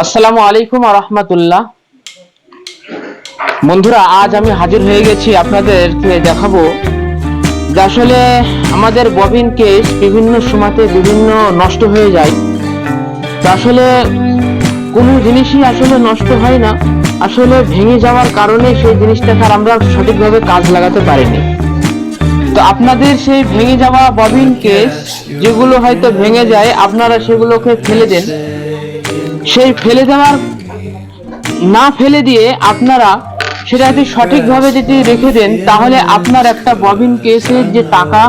আসসালামু আলাইকুম রহমতুল্লাহ। বন্ধুরা, আজ আমি হাজির হয়ে গেছি আপনাদেরকে দেখাবো যে আসলে আমাদের ববিন কেস বিভিন্ন সময়তে বিভিন্ন নষ্ট হয়ে যায়। আসলে কোনো জিনিসই আসলে নষ্ট হয় না। আসলে ভেঙে যাওয়ার কারণে সেই জিনিসটাকে আর আমরা সঠিকভাবে কাজ লাগাতে পারিনি। তো আপনাদের সেই ভেঙে যাওয়া ববিন কেস যেগুলো হয়তো ভেঙে যায়, আপনারা সেগুলোকে ফেলে দেন। সেই ফেলে দেওয়ার না ফেলে দিয়ে আপনারা সেটা যদি সঠিকভাবে যদি রেখে দেন, তাহলে আপনার একটা ববিন কেসের যে টাকা,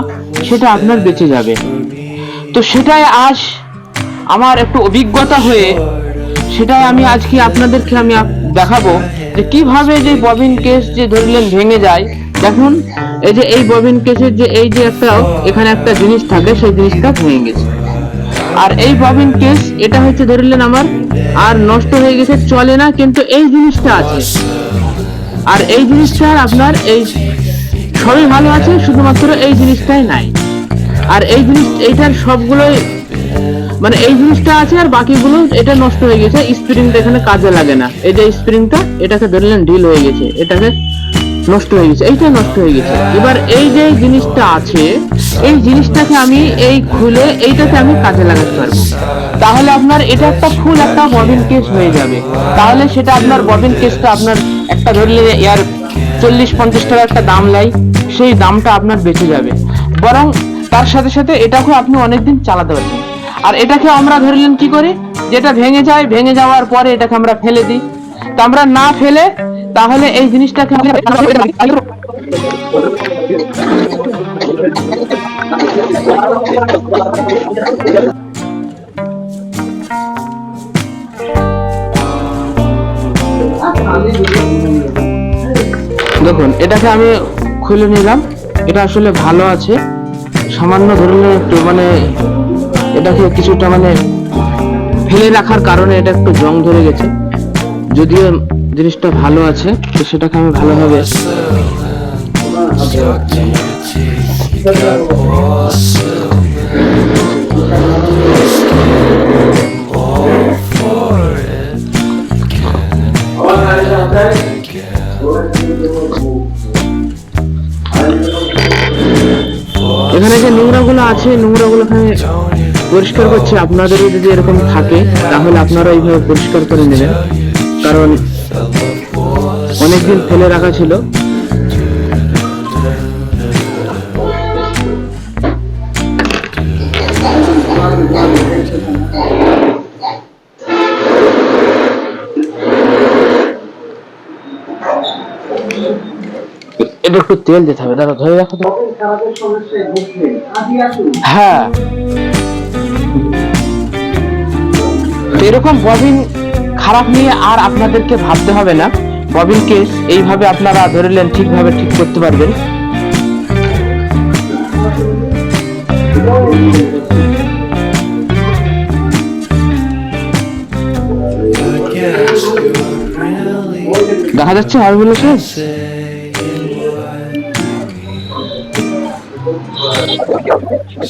সেটা আপনার বেঁচে যাবে। তো সেটাই আজ আমার একটু অভিজ্ঞতা হয়ে সেটাই আমি আজকে আপনাদেরকে আমি দেখাবো যে কীভাবে যে ববিন কেস যে ধরলেন ভেঙে যায়। দেখুন, এই যে এই ববিন কেসের যে, এই যে একটা, এখানে একটা জিনিস থাকে, সেই জিনিসটা ভেঙে গেছে। আর এই ববিন কেস এটা হচ্ছে ধরলেন আমার, আর নষ্ট হয়ে গেছে, চলে না, কিন্তু এই জিনিসটা আছে। আর এই জিনিসটা আপনার এই সবই ভালো আছে, শুধুমাত্র এই জিনিসটাই নাই। আর এই জিনিস, এইটার সবগুলোই মানে এই জিনিসটা আছে আর বাকিগুলো, এটা নষ্ট হয়ে গেছে স্প্রিংটা এখানে কাজে লাগে না। এই যে স্প্রিংটা এটাকে ধরলেন ঢিল হয়ে গেছে, এটাকে নষ্ট হয়ে গেছে, এইটা নষ্ট হয়ে গেছে। এবার এই যে জিনিসটা আছে এই জিনিসটাকে আমি এই খুলে এইটাকে আমি কাজে লাগাতে পারব। তাহলে আপনার এটা একটা ফুল একটা ববিন কেস হয়ে যাবে। তাহলে সেটা আপনার ববিন কেসটা আপনার একটা ধরলে ইয়ার চল্লিশ, পঞ্চাশ টাকা একটা দাম লাই সেই দামটা আপনার বেঁচে যাবে। বরং তার সাথে সাথে এটাকেও আপনি অনেকদিন চালাতে পারবেন। আর এটাকে আমরা ধরলেন কি করি? যেটা ভেঙে যায়, ভেঙে যাওয়ার পরে এটাকে আমরা ফেলে দিই। তা আমরা না ফেলে তাহলে এই জিনিসটাকে দেখুন, এটাকে আমি খুলে নিলাম। এটা আসলে ভালো আছে। সামান্য ধরলে একটু মানে এটাকে কিছুটা মানে ফেলে রাখার কারণে এটা একটু জং ধরে গেছে। যদিও জিনিসটা ভালো আছে, তো সেটাকে আমি ভালোভাবে এখানে যে নোংরাগুলো আছে, নোংরাগুলো এখানে পরিষ্কার করছে, আপনাদেরও যদি এরকম থাকে, তাহলে আপনারা এইভাবে পরিষ্কার করে নেবেন। কারণ অনেকদিন ফেলে রাখা ছিল। এটা একটু তেল দিতে হবে দাদা ধরে রাখো তো। হ্যাঁ। এরকম ববিন খারাপ নিয়ে আর আপনাদেরকে ভাবতে হবে না। ববিন কেস এইভাবে আপনারা ধরলেন ঠিকভাবে ঠিক করতে পারবেন। দেখা যাচ্ছে আর বলেছে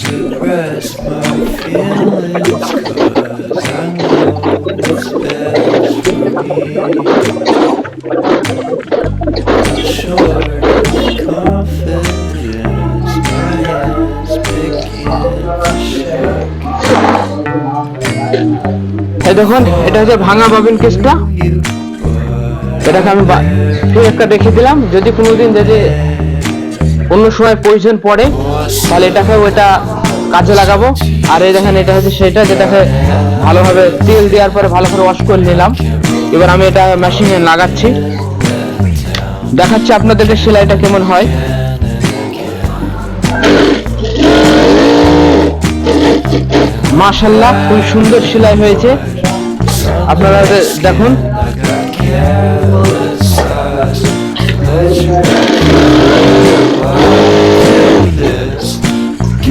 Suppress my feelings, 'cause I know what's best for me. Short confidence, my hands begin to দেখুন এটা হচ্ছে ভাঙা ববিন কেসটা এটাকে আমি একটা রেখে দিলাম যদি কোনোদিন যদি অন্য সময় প্রয়োজন পড়ে তাহলে এটাকে ওইটা কাজে লাগাবো। আর এই দেখেন, এটা হচ্ছে সেটা যেটাকে ভালোভাবে তেল দেওয়ার পরে ভালো করে ওয়াশ করে নিলাম। এবার আমি এটা মেশিনে লাগাচ্ছি। দেখাচ্ছি আপনাদেরকে সেলাইটা কেমন হয়। মাশাল্লাহ খুব সুন্দর সেলাই হয়েছে। আপনারা দেখুন।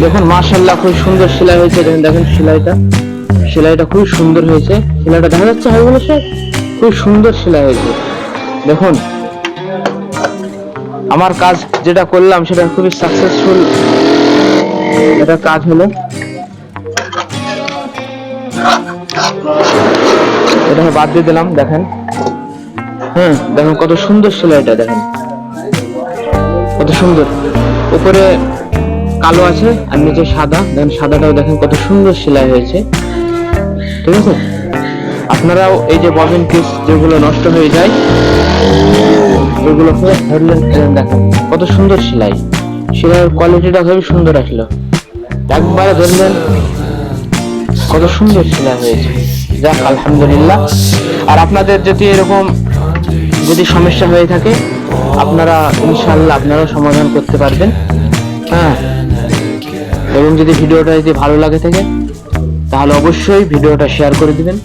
দেখুন মাশাল্লাহ খুব সুন্দর সেলাই হয়েছে। দেখুন দেখুন সেলাইটা। সেলাইটা খুব সুন্দর হয়েছে। সেলাইটা দেখা যাচ্ছে হয় বলে স্যার খুব সুন্দর সেলাই হয়েছে। দেখুন, আমার কাজ যেটা করলাম, সেটা খুবই সাকসেসফুল এটা কাজ হলো এটাকে বাদ দিয়ে দিলাম, দেখেন। হ্যাঁ দেখেন, কত সুন্দর সেলাইটা, দেখেন। কত সুন্দর। উপরে কালো আছে আর নিচে সাদা। দেখেন সাদাটাও দেখেন কত সুন্দর সেলাই হয়েছে। ঠিক আছে? আপনারাও এই যে ববিন পিস যেগুলো নষ্ট হয়ে যায় করে ধরলেন ফেলেন দেখেন। কত সুন্দর সেলাই। সেলাইয়ের কোয়ালিটিটা খুবই সুন্দর আসলো। একবারে ধরলেন কত সুন্দর সেলাই হয়েছে। যাক, আলহামদুলিল্লাহ। আর আপনাদের যদি এরকম যদি সমস্যা হয়ে থাকে, আপনারা ইনশাল্লাহ আপনারাও সমাধান করতে পারবেন। হ্যাঁ। এবং যদি ভিডিওটা যদি ভালো লাগে থাকে তাহলে অবশ্যই ভিডিওটা শেয়ার করে দিবেন।